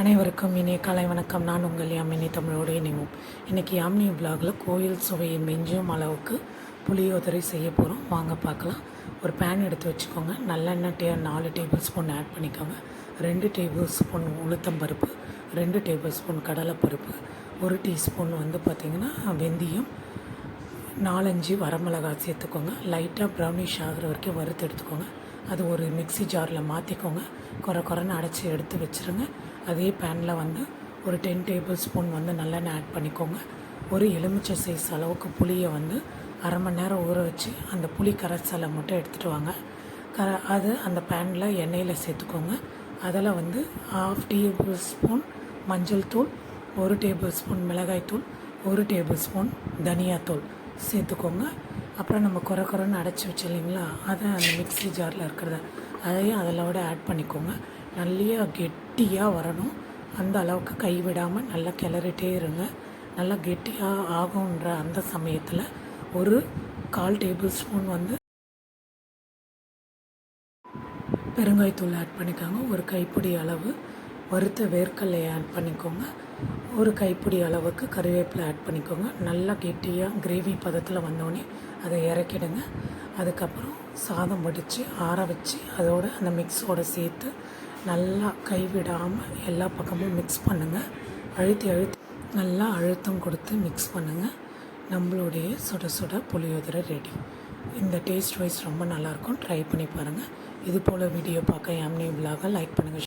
அனைவருக்கும் இனிய காலை வணக்கம். நான் உங்கள் யாமினி தமிழோடு இணைவோம். இன்றைக்கி யாமினி பிளாகில் கோயில் சுவையை மெஞ்சும் அளவுக்கு புளியோதரை செய்ய போகிறோம் வாங்க பார்க்கலாம். ஒரு பேன் எடுத்து வச்சுக்கோங்க. நல்லெண்ணெய் டே நாலு டேபிள் ஸ்பூன் ஆட் பண்ணிக்கோங்க. ரெண்டு டேபிள் ஸ்பூன் உளுத்தம்பருப்பு ரெண்டு டேபிள் ஸ்பூன் கடலைப்பருப்பு ஒரு டீஸ்பூன் வந்து பார்த்திங்கன்னா வெந்தயம் நாலஞ்சு வரமிளகாய் சேர்த்துக்கோங்க. லைட்டாக ப்ரௌனிஷ் ஆகிற வரைக்கும் வறுத்து எடுத்துக்கோங்க. அது ஒரு மிக்ஸி ஜாரில் மாற்றிக்கோங்க குறை குறைன்னு அடைச்சி எடுத்து வச்சுருங்க. அதே பேனில் வந்து ஒரு டென் டேபிள் ஸ்பூன் வந்து நல்லெண்ணெய் ஆட் பண்ணிக்கோங்க. ஒரு எலுமிச்சை சைஸ் அளவுக்கு புளியை வந்து அரை மணி நேரம் ஊற வச்சு அந்த புளி கரைசலை மட்டும் எடுத்துகிட்டு வாங்க. க அது அந்த பேனில் எண்ணெயில் சேர்த்துக்கோங்க. அதில் வந்து ஹாஃப் டேபிள் ஸ்பூன் மஞ்சள் தூள் ஒரு டேபிள் ஸ்பூன் மிளகாய்த்தூள் ஒரு டேபிள் ஸ்பூன் தனியாத்தூள் சேர்த்துக்கோங்க. அப்புறம் நம்ம குறை குறைன்னு அடைச்சி வச்சு இல்லைங்களா? அதை அந்த மிக்ஸி ஜாரில் இருக்கிறத. அதையும் அதிலோட ஆட் பண்ணிக்கோங்க. நல்லா கெட்டியாக வரணும். அந்த அளவுக்கு கைவிடாமல் நல்லா கிளறிட்டே இருங்க. நல்லா கெட்டியாக ஆகுன்ற அந்த சமயத்தில் ஒரு கால் டேபிள் ஸ்பூன் வந்து பெருங்காயத்தூள் ஆட் பண்ணிக்கோங்க. ஒரு கைப்பிடி அளவு வறுத்த வேர்க்கல்லையை ஆட் பண்ணிக்கோங்க. ஒரு கைப்பிடி அளவுக்கு கருவேப்பிலை ஆட் பண்ணிக்கோங்க. நல்லா கெட்டியாக கிரேவி பதத்தில் வந்தோடனே அதை இறக்கிடுங்க. அதுக்கப்புறம் சாதம் வடித்து ஆற வச்சு அதோட அந்த மிக்ஸோடு சேர்த்து நல்லா கைவிடாமல் எல்லா பக்கமும் மிக்ஸ் பண்ணுங்கள் அழுத்தி அழுத்தி நல்லா அழுத்தம் கொடுத்து மிக்ஸ் பண்ணுங்கள் நம்மளுடைய சுட சுட புளியோதரை ரெடி இந்த டேஸ்ட் வைஸ் ரொம்ப நல்லாயிருக்கும் ட்ரை பண்ணி பாருங்கள் இது போல் வீடியோ பார்க்க எம்னி விலாக லைக் பண்ணுங்கள்